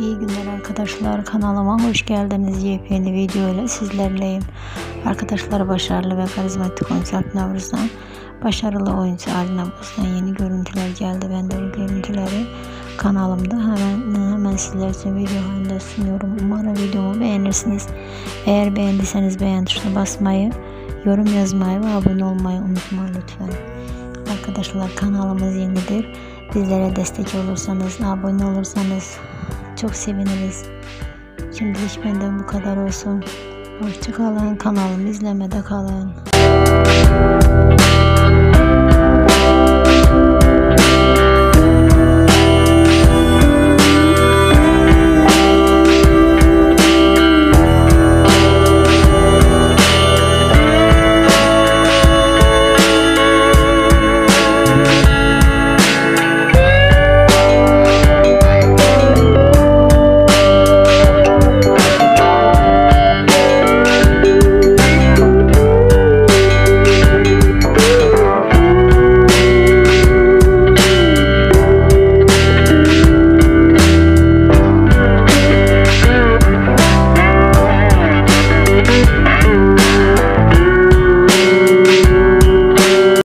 İyi günler arkadaşlar. Kanalıma hoş geldiniz. Yepyeni video ile sizlerleyim. Arkadaşlar başarılı ve karizmatik oyuncu Alp Navruz'dan başarılı oyuncu Ali Navruz'dan yeni görüntüler geldi. Ben de o görüntüleri kanalımda hemen hemen sizler için video halinde sunuyorum. Umarım videomu beğenirsiniz. Eğer beğendiyseniz beğen tuşuna basmayı, yorum yazmayı ve abone olmayı unutma lütfen. Arkadaşlar kanalımız yenidir. Bizlere destek olursanız, abone olursanız çok seviniriz. Şimdilik benden bu kadar olsun. Hoşçakalın. Kanalımı izlemede kalın.